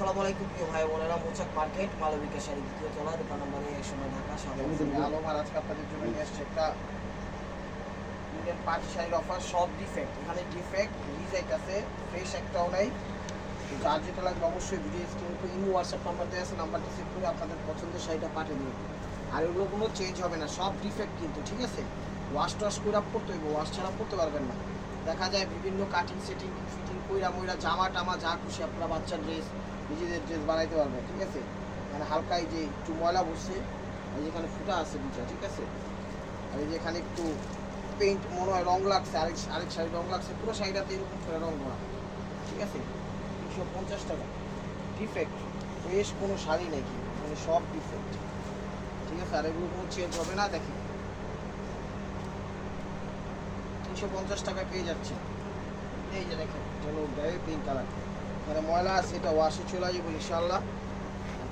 আসসালামু আলাইকুম প্রিয় ভাই বোনেরা মোচাক মার্কেট মালবিকা শাড়ি দ্বিতীয় তলা দোকান নম্বরে একশো নয় ঢাকা সামনে আলো মহারাজ আপনাদের জন্য নিয়ে এসছে একটা ইন্ডিয়ান পার্টি শাড়ির অফার সব ডিফেক্ট এখানে ডিফেক্ট রিজেক্ট আছে ফ্রেশ একটাও নেই। যার যেটা লাগবে অবশ্যই ভিডিও স্ক্রিন করে ইমো হোয়াটসঅ্যাপ নাম্বার দেওয়া আছে নাম্বারটা সেভ করে আপনাদের পছন্দের শাড়িটা পাঠিয়ে দেবেন। আর এগুলো কোনো চেঞ্জ হবে না সব ডিফেক্ট কিন্তু ঠিক আছে? ওয়াশ টাশ করে করতে হইব ওয়াশ ছাড়া করতে পারবেন না। দেখা যায় বিভিন্ন কাটিং সেটিং ফিটিং কইরা মইরা জামা টামা যা খুশি আপনারা বাচ্চার ড্রেস নিজেদের ড্রেস বানাইতে পারবেন ঠিক আছে? মানে হালকা এই যে একটু ময়লা বসছে, এই যেখানে ফুটা আছে দুটা ঠিক আছে? আর এই যে এখানে একটু পেইন্ট মনে হয় রং লাগছে, আরেক আরেক শাড়ি রং লাগছে, পুরো শাড়িটাতে এরকম করে রং করা, ঠিক আছে? তিনশো পঞ্চাশ টাকা ডিফেক্ট ফ্রেশ কোনো শাড়ি নাকি মানে সব ডিফেক্ট ঠিক আছে? আর এগুলো কোনো চেঞ্জ হবে না দেখি তিনশো পঞ্চাশ টাকা পেয়ে যাচ্ছে। এই যে দেখেন যেন গায়ে পিঙ্ক কালার এখানে ময়লা আছে, এটা ওয়াশে চলে যাব ইনশাল্লাহ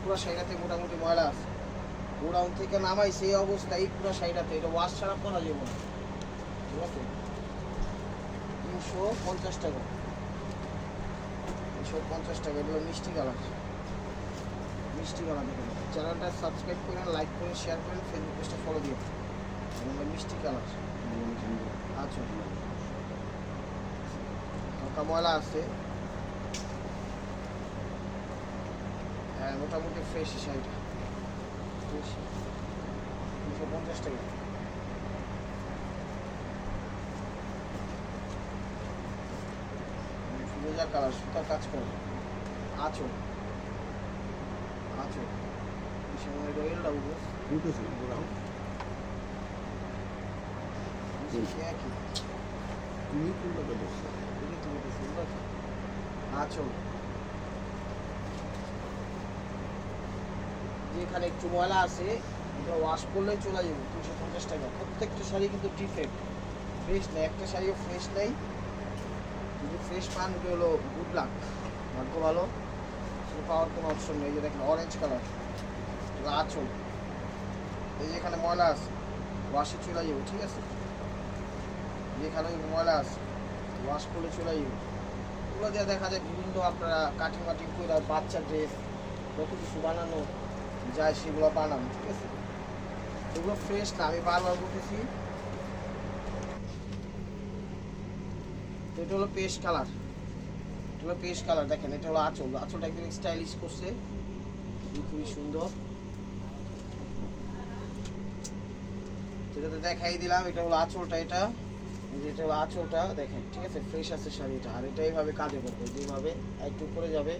পুরো শাড়িটাতে মোটামুটি ময়লা আছে। গোডাউন থেকে নামাই সেই অবস্থায় এই পুরো শাড়িটাতে এটা ওয়াশ ছাড়া করা যাবে না। ঠিক আছে? তিনশো পঞ্চাশ টাকা। তিনশো পঞ্চাশ টাকা, এগুলো মিষ্টি কালার। মিষ্টি কালার চ্যানেলটা সাবস্ক্রাইব করেন লাইক করেন শেয়ার করেন ফেসবুক পেজটা ফলো দিয়ে এগুলো মিষ্টি কালার। আচ্ছা। ময়লা আছে। হ্যাঁ মোটামুটি ফ্রেশ শাড়িটা ফ্রেশ তিনশো পঞ্চাশ টাকা ফিরোজা কালার সুতার কাজ করে আছো আছো সময় রয়েলটা উঠবো সে একই তুমি কোনটা দেখছ তুমি তুমি তো সুন্দর আছো যে এখানে একটু ময়লা আছে, এটা ওয়াশ করলেই চলে যাবে, তিনশো পঞ্চাশ টাকা। প্রত্যেকটা শাড়ি কিন্তু ডিফেক্ট ফ্রেশ নেই, একটা শাড়িও ফ্রেশ নেই। যদি ফ্রেশ পান ওটা হলো গুড লাক ভাগ্য ভালো। সেটা পাওয়ার কোনো অপশন নেই। যে দেখেন অরেঞ্জ কালার আঁচল। এই যে এখানে ময়লা আছে ওয়াশে চলে যাবে, ঠিক আছে? যেখানে ময়লা আছে ওয়াশ করলে চলে যাবে। ওগুলো দিয়ে দেখা যায় বিভিন্ন আপনারা কাটিং মাটিং করে, বাচ্চা ড্রেস কত কিছু বানানো। যায় সেগুলো বানাবো, ঠিক আছে? এগুলো ফ্রেশ না, আমি বারবার বলতেছি। তো এটা হলো পেস্ট কালার এটা হলো পেস্ট কালার দেখেন, এটা হলো আঁচল। আঁচলটা একদম স্টাইলিশ করছে। খুবই সুন্দর। যেটা তো দেখাই দিলাম, এটা হলো আঁচলটা এটা। এটা হলো আঁচলটা, দেখেন, ঠিক আছে? ফ্রেশ আছে শাড়িটা। আর এটা এইভাবে কাঁধে করবে, যেভাবে একটু করে যাবে।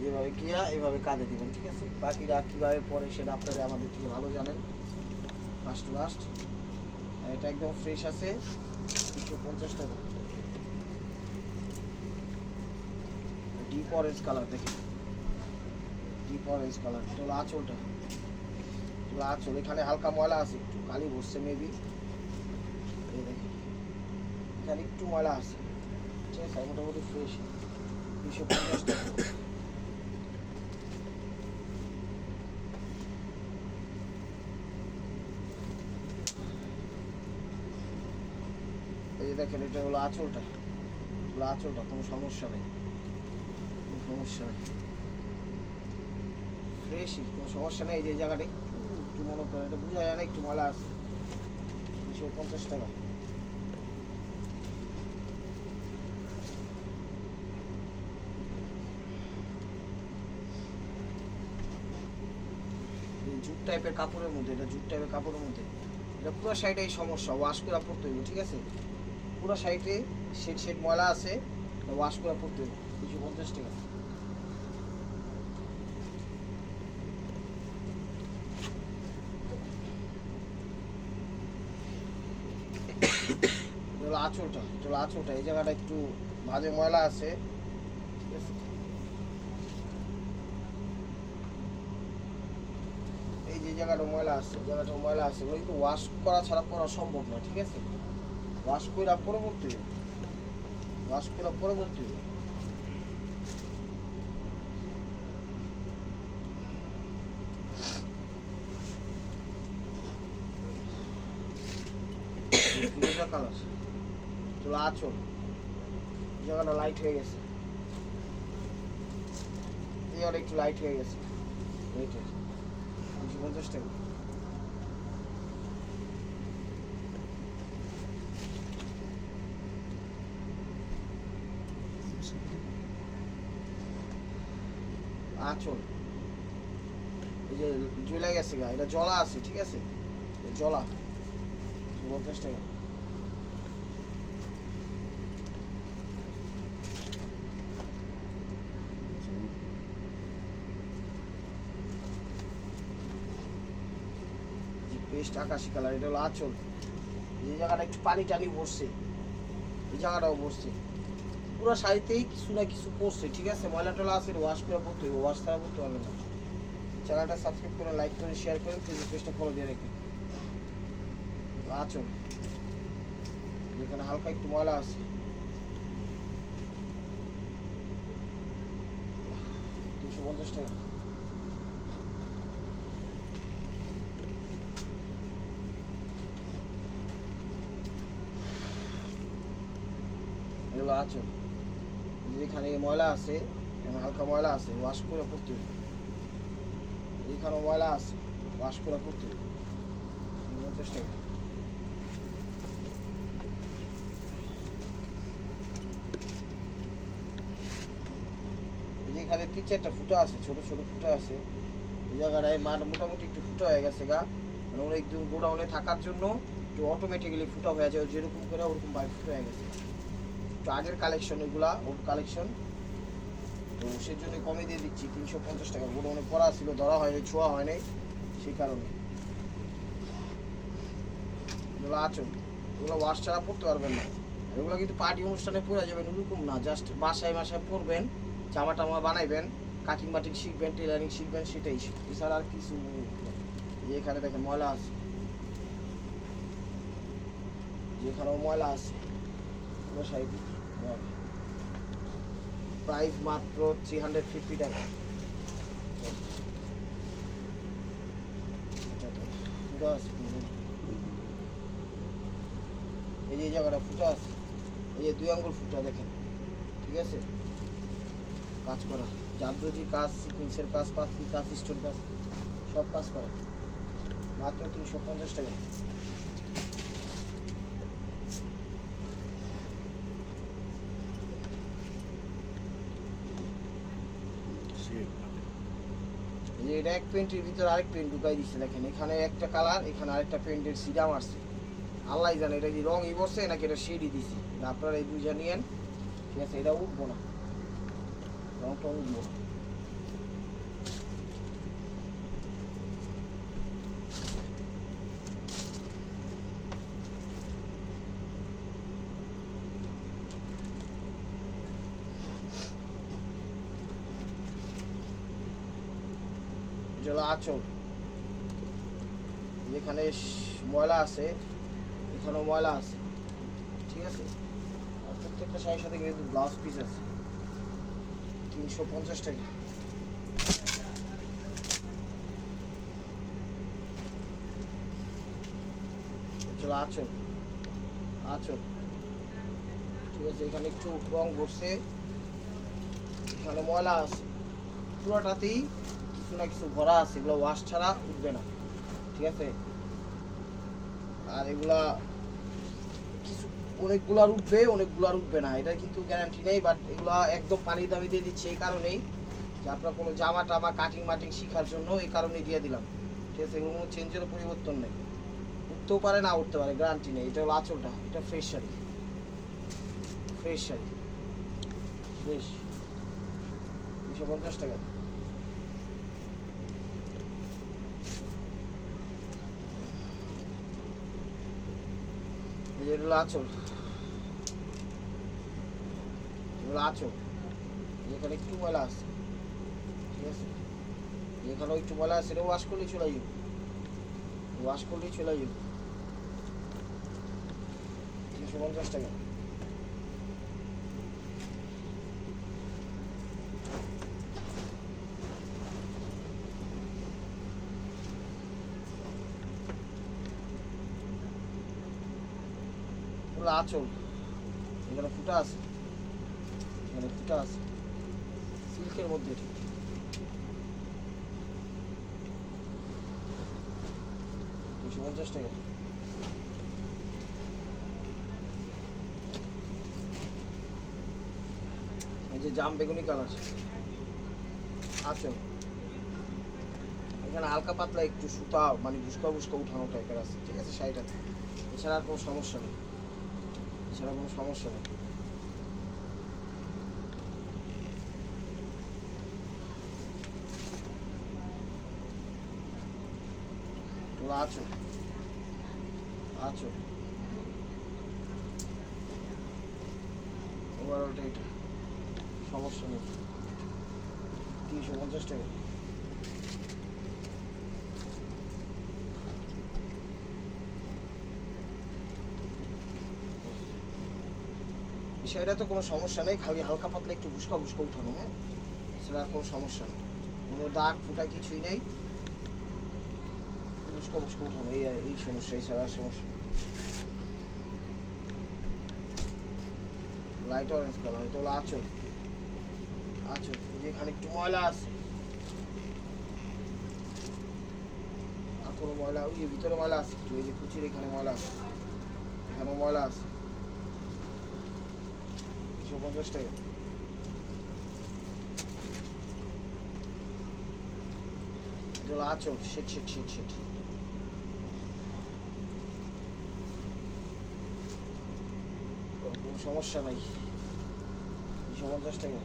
যেভাবে গিয়া এভাবে কাঁধে দিবেন, ঠিক আছে? বাকিরা কীভাবে পরে সেটা আপনারা আমাদের থেকে ভালো জানেন। ফার্স্ট টু লাস্ট এটা একদম ফ্রেশ আছে। দুশো পঞ্চাশ টাকা। ডিপ অরেঞ্জ কালার দেখেন। ডিপ অরেঞ্জ কালার হলো আঁচলটা। হলো আঁচল। এখানে হালকা ময়লা আছে একটু। কালি বসছে মেবি এখানে একটু ময়লা আছে। ঠিক আছে, মোটামুটি ফ্রেশ দুশো পঞ্চাশ টাকা। দেখেন, এটা হলো আঁচলটা। হলো আঁচলটা, কোনো সমস্যা নেই। কোনো সমস্যা নেই। ফ্রেশই কোনো সমস্যা নেই যে একটু মনে করে এটা বোঝা যায় না, একটু ময়লা আছে। দুশো পঞ্চাশ টাকা। জুট টাইপের কাপড়ের মধ্যে, এটা জুট টাইপের কাপড়ের মধ্যে। এটা পুরো সাইডে এই সমস্যা ওয়াশ করে পড়তে হইব, ঠিক আছে? পুরো সাইডে শেড শেড ময়লা আছে ওয়াশ করে পড়তে দুশো পঞ্চাশ টাকা। এই জায়গাটা একটু ভাজে ময়লা আছে এই যে জায়গাটা ময়লা আছে, জায়গাটা ময়লা আছে, ওগুলো কিন্তু ওয়াশ করা ছাড়া করা সম্ভব না ঠিক আছে? ওয়াশ করে পরবর্তী। ওয়াশ করে পরবর্তী চলো আচল জায়গাটা লাইট হয়ে গেছে। লেয়ার একটু লাইট হয়ে গেছে। পঞ্চাশ টাকা। আঁচল। এই যে জ্বলে গেছে গা, এটা জলা আছে, ঠিক আছে? জলা। পঞ্চাশ টাকা। পেস্ট আকাশি কালার, এটা হলো আঁচল। এই জায়গাটা একটু পানি টানি বসছে এই জায়গাটাও বসছে পুরো শাড়িতেই কিছু না কিছু পড়ছে ঠিক আছে? ময়লা টলা আছে ওয়াশ করে পড়তে হবে ওয়াশ ছাড়া পড়তে পারবে না। চ্যানেলটা সাবস্ক্রাইব করে লাইক করে শেয়ার করে ফেসবুক পেজটা ফলো দিয়ে রাখবেন আঁচল যেখানে হালকা একটু ময়লা আছে। দুশো পঞ্চাশ টাকা। আঁচল যেখানে ময়লা আছে এখানে হালকা ময়লা আছে, ওয়াশ করে পড়তে হবে। এখানেও ময়লা আছে, ওয়াশ করে পড়তে হবে। এই যে এখানে তিন চারটা ফুটো আছে, ছোট ছোট ফুটো আছে। এই জায়গাটায় মাঠ মোটামুটি একটু ফুটো হয়ে গেছে গা। মানে অনেক দিন গোডাউনে থাকার জন্য একটু অটোমেটিক্যালি ফুটো হয়ে যায়, যেরকম করে ওরকম বাইক ফুটো হয়ে গেছে। একটু আগের কালেকশন এগুলা ওল্ড কালেকশন তো সেই জন্য কমে দিয়ে দিচ্ছি, তিনশো পঞ্চাশ টাকা। ওগুলো অনেক পড়া ছিল, ধরা হয়নি, ছোঁয়া হয়নি, সেই কারণে। এগুলো আচল এগুলো ওয়াশ ছাড়া পড়তে পারবেন না। এগুলো কিন্তু পার্টি অনুষ্ঠানে পরে যাবেন, ওরকম না। জাস্ট বাসায় বাসায় পরবেন, জামা টামা বানাইবেন কাটিং বাটিং শিখবেন টেলারিং শিখবেন, সেটাই এছাড়া আর কিছু এখানে দেখেন ময়লা আছে। যেখানেও ময়লা আছে। শাড়ি প্রাইস মাত্র থ্রি হান্ড্রেড ফিফটি টাকা। আছে এই যে এই জায়গাটা ফুটা আছে, এই যে দুই আঙ্গুল ফুটা দেখেন, ঠিক আছে? কাজ করা। জাদ্রজি কাজ সিকুয়েন্সের কাজ পাখি কাজ স্টোন কাজ, সব কাজ করা। মাত্র তিনশো পঞ্চাশ টাকা। এটা এক পেন্টের ভিতরে আরেক পেন্ট ঢুকাই দিচ্ছে দেখেন। এখানে একটা কালার, এখানে আরেকটা পেন্টের সিডা মারছে আল্লাহ জানে এটা কি রঙই বসছে নাকি এটা শেডই দিছি। আপনারা এই বুঝা নিয়েন। ঠিক আছে, এটা উঠবো না। রংটা উঠবো। না যেগুলো আচল। যেখানে ময়লা আছে, এখানেও ময়লা আছে। ঠিক আছে? আর প্রত্যেকটা শাড়ির সাথে কিন্তু ব্লাউজ পিস আছে। তিনশো পঞ্চাশ টাকা। চলো আচল। আচল। ঠিক আছে? এখানে একটু রং বসছে। এখানে ময়লা আছে। পুরোটাতেই কিছু না কিছু ভরা আছে, এগুলো ওয়াশ ছাড়া উঠবে না। ঠিক আছে? আর এগুলা কিছু অনেকগুলার উঠবে অনেকগুলার উঠবে না। এটা কিন্তু গ্যারান্টি নেই বাট এগুলা একদম পানির দামি দিয়ে দিচ্ছে এই কারণেই যে আপনার কোনো জামা টামা কাটিং মাটিং শেখার জন্য এই কারণেই দিয়ে দিলাম। ঠিক আছে? এগুলো কোনো চেঞ্জেরও পরিবর্তন নেই। উঠতেও পারে, না উঠতে পারে গ্যারান্টি নেই। এটা হলো আঁচলটা, এটা fresh sari. Fresh sari. Fresh দুশো পঞ্চাশ টাকা। এই আচল এগুলো আঁচল এখানে একটু ময়লা আছে। ঠিক আছে? এখানেও একটু ময়লা আছে এটা ওয়াশ করলেই চলে যাবে। ওয়াশ করলেই চলে যাবে। তিনশো পঞ্চাশ টাকা। শুধু আঁচল। এখানে ফুটা আছে। এখানে ফুটা আছে। সিল্কের মধ্যে এটা দুশো পঞ্চাশ টাকা। এই যে জাম বেগুনি কালার। আঁচল। এখানে হালকা পাতলা একটু সুতা মানে বুসকা বুসকা উঠানো টাইপের আছে। ঠিক আছে, শাড়িটা। এছাড়া আর কোনো সমস্যা নেই। এছাড়া কোনো সমস্যা নেই। আছো? আছো? ওভারঅলটা এটা সমস্যা নেই। তিনশো পঞ্চাশ টাকা। বিষয়টা তো কোনো সমস্যা নেই, খালি হালকা পাতলা একটু বুসকা বুসকা উঠানো হ্যাঁ? সেটা কোনো সমস্যা নেই। কোনো দাগ ফুটা কিছুই নেই। বুসকা বুসকা উঠানো, এই এই সমস্যা এছাড়া আর সমস্যা। লাইট অরেঞ্জ কালার এটা হলো আঁচল। আঁচল, এই যে এখানে একটু ময়লা আছে। আর কোনো ময়লা ওই ভিতরে ময়লা আছে একটু এই যে কুচির এখানে ময়লা আছে। এখানে ময়লা আছে। দুশো পঞ্চাশ টাকা এটা হলো আঁচল শিট শিট শিট শিট কোনো সমস্যা নাই দুশো পঞ্চাশ টাকা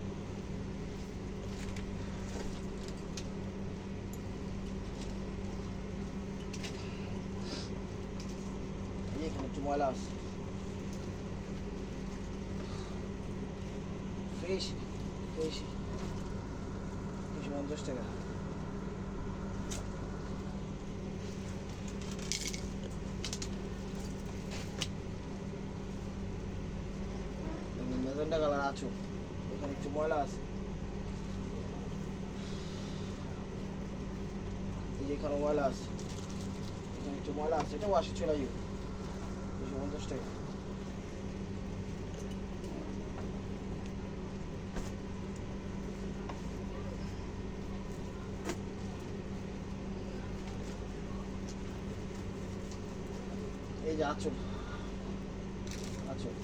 এই এখানে একটু ময়লা আছে ফ্রেশ ফ্রেশ দুশো পঞ্চাশ টাকা মেজেন্টা কালার আছো। এখানে একটু ময়লা আছে। এই এখানে ময়লা আছে। এখানে একটু ময়লা আছে এটা ওয়াশে চলে যাবে দুশো পঞ্চাশ টাকা এই যে আচল আচল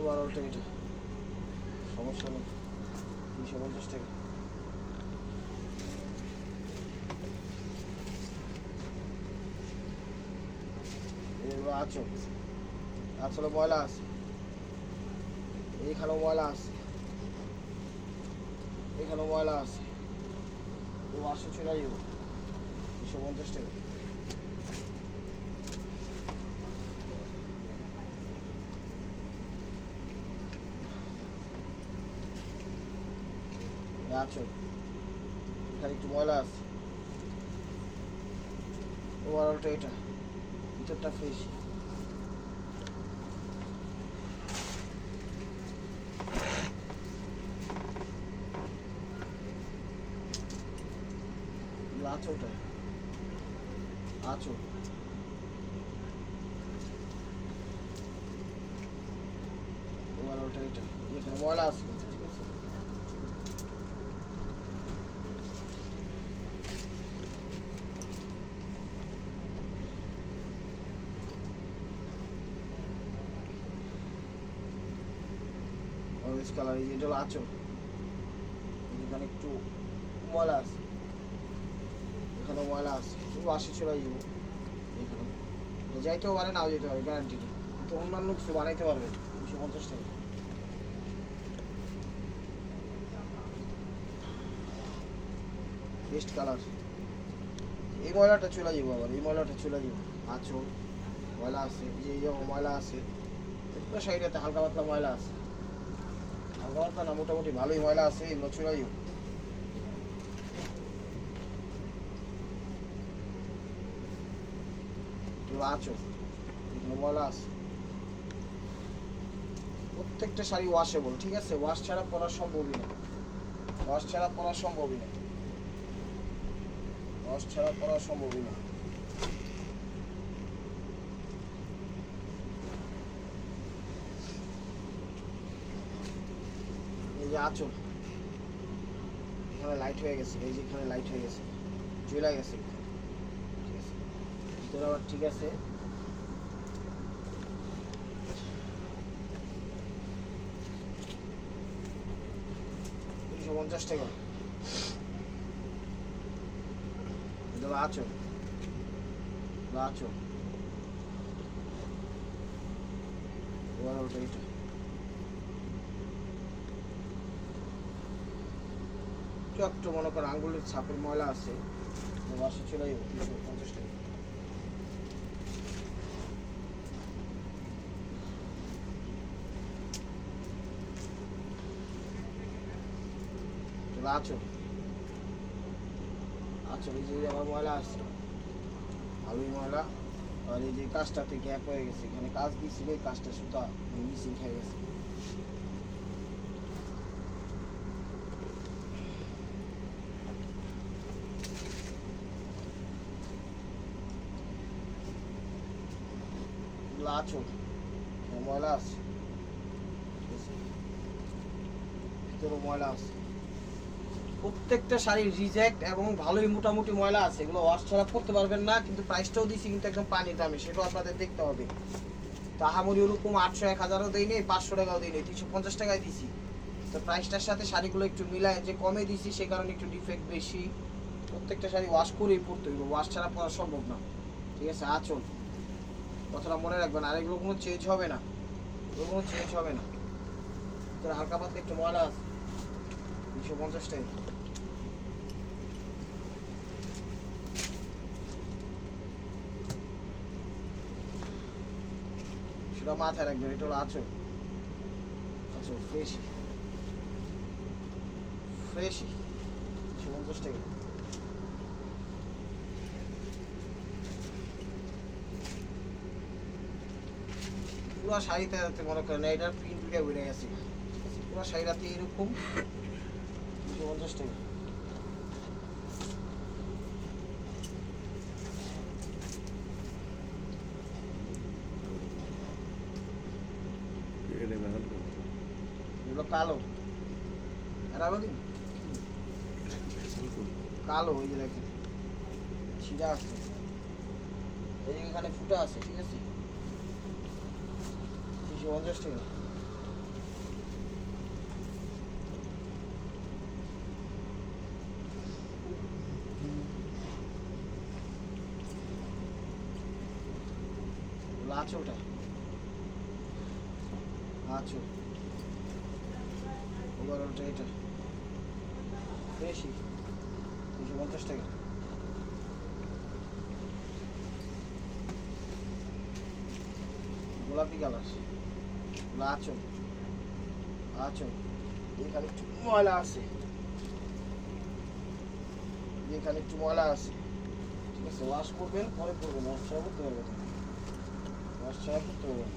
ওভারঅলটা সমস্যা নেই। এগুলো ময়লা আছে। ময়লা ময়লা ও আসে চলে যাব দুশো পঞ্চাশ টাকা। আছো? এখানে একটু ময়লা আছে। ওভারঅলটা এটা। ভিতরটা ফ্রেশ আছো ওভারঅলটা এটা এখানে ময়লা আছে ঠিক আছে অরেঞ্জ কালার এই যে এটা এখানে একটু ময়লা আছে। এখানে ময়লা আছে। শুধু আসি চলে যাব এখানে। যাইতেও পারে, নাও যেতে পারে গ্যারান্টি নেই। কিন্তু অন্যান্য কিছু বানাইতে পারবে দুশো পঞ্চাশ টাকা। বেস্ট কালার এই ময়লাটা চলে যাব আবার, এই ময়লাটা চলে যাব আঁচল, ময়লা আছে যে ময়লা আছে। সাইডেতে হালকা পাতলা ময়লা আছে। পাতলা না, মোটামুটি ভালোই ময়লা আছে এগুলো আঁচল এগুলো ময়লা আছে। প্রত্যেকটা শাড়ি ওয়াশেবল ঠিক আছে? ওয়াশ ছাড়া পরা সম্ভবই না। ওয়াশ ছাড়া পরা সম্ভবই না। ওয়াশ ছাড়া পরা সম্ভবই না এই যে আঁচল, এখানে লাইট হয়ে গেছে, এই যে এখানে লাইট হয়ে গেছে চলে গেছে। ঠিক আছে? ভিতরে আবার ঠিক আছে। তিনশো পঞ্চাশ টাকা। আছো আছো ওটা এটা। একটু মনে করো আঙ্গুলের ছাপের ময়লা আছে বাসে চলে আছো এই যে আমার ময়লা আছে আলু ময়লা, আর এই যে কাজটাতে গ্যাপ হয়ে গেছে, এখানে কাজ দিয়েছিল, এই কাজটা সুতা মিসিং খেয়ে গেছে। এখানে ময়লা আছে ভিতরে ময়লা আছে প্রত্যেকটা শাড়ি রিজেক্ট এবং ভালোই মোটামুটি ময়লা আছে। এগুলো ওয়াশ ছাড়া করতে পারবেন না, কিন্তু প্রাইসটাও দিছি, কিন্তু একদম পানি দামে। সেটাও আপনাদের দেখতে হবে। তাহামরি ওরকম আটশো, এক হাজারও দেই নেই পাঁচশো টাকাও দিই নেই তিনশো পঞ্চাশ টাকায় দিছি। তো প্রাইসটার সাথে শাড়িগুলো একটু মিলায়, যে কমে দিছি, সে কারণে একটু ডিফেক্ট বেশি। প্রত্যেকটা শাড়ি ওয়াশ করেই পরতে হইব। ওয়াশ ছাড়া পরা সম্ভব না। ঠিক আছে আচল কথাটা মনে রাখবেন আর এগুলো কোনো চেঞ্জ হবে না। এগুলো কোনো চেঞ্জ হবে না। তোর হালকা পাতলা একটু ময়লা আছে দুশো পঞ্চাশ টাকা। সেটা মাথায় রাখবেন এটা আছো। আছো ফ্রেশ ফ্রেশই তিনশো পঞ্চাশ টাকা। পুরো শাড়িতে মনে করেন এটার প্রিন্ট উঠে বেড়ে গেছে। পুরো শাড়িটাতে এরকম পঞ্চাশ টাকা কালো। কালো ওই যে দেখেন। ছিঁড়া আছে। এখানে ফুটা আছে ঠিক আছে? পঞ্চাশ টাকা ওটা। আছো ওভারঅলটা এটা। বেশি। তিনশো পঞ্চাশ টাকা। গোলাপি কালার। ওগুলো আছো? আছো? এখানে একটু ময়লা আছে। এখানে একটু ময়লা আছে। ঠিক আছে ওয়াশ করবেন, পরে করবেন ওয়াশ ছাড়া করতে পারবেন ওয়াশ করতে পারবেন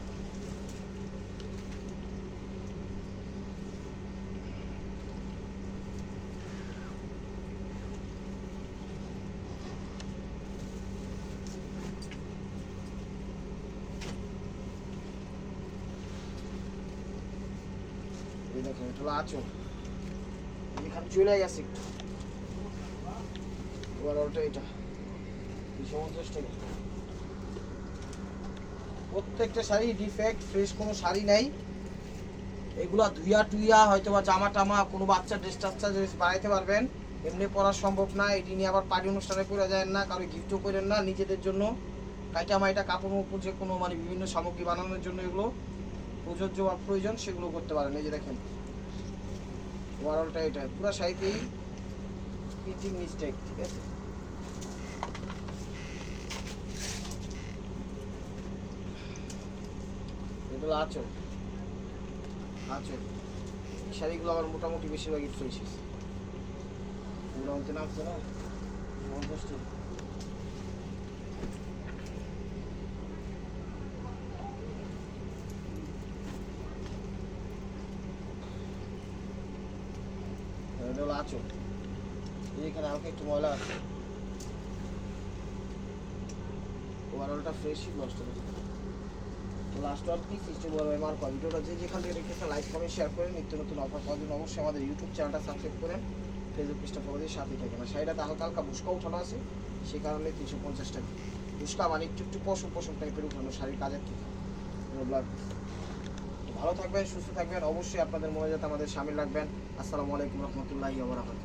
না। এই দেখেন এটা হলো আঁচল এখানে চলে গেছে এবার ওটা এটা। দুশো পঞ্চাশ টাকা প্রত্যেকটা শাড়ি ডিফেক্ট ফ্রেশ কোনো শাড়ি নাই। এগুলা ধুইয়া টুইয়া হয়তো বা জামা টামা কোনো বাচ্চা ড্রেস টাচ্চা ড্রেস বানাইতে পারবেন, এমনি পরা সম্ভব না। এটি নিয়ে আবার পার্টি অনুষ্ঠানে পরে যায় না, কারও গিফটও করেন না নিজেদের জন্য। কাইটা মাইটা কাপড় উপর যে কোনো মানে বিভিন্ন সামগ্রী বানানোর জন্য এগুলো প্রযোজ্য বা প্রয়োজন সেগুলো করতে পারেন। এই যে দেখেন ওভারঅলটা এটা। পুরো শাড়িতেই পিচিং মিস্টেক ঠিক আছে? এগুলো আচল আচল এই শাড়িগুলো আমার মোটামুটি বেশিরভাগই চলছে এগুলো আনতে নামছে না? হলো আঁচল এখানে একটু ময়লা ওভারঅলটা ফ্রেশই নষ্ট তো লাস্ট ওয়ান কি সিস্টেম আমার যেখান থেকে শেয়ার নিত্য নতুন অফার পাওয়ার জন্য অবশ্যই আমাদের ইউটিউব চ্যানেলটা করেন ফেসবুক পেজটা ফলো দিয়ে সাথে না শাড়িটাতে হালকা হালকা বুসকা উঠানো আছে, সে কারণে তিনশো পঞ্চাশ টাকা বুসকা মানে একটু একটু পশম পশম টাইপের উঠানো, শাড়ির কাজের থেকে। ব্লাড ভালো থাকবেন, সুস্থ থাকবেন। অবশ্যই আপনাদের মনে যাতে আমাদের সামিল রাখবেন। আসসালামু আলাইকুম রহমতুল্লাহ ওবরাকাতুহু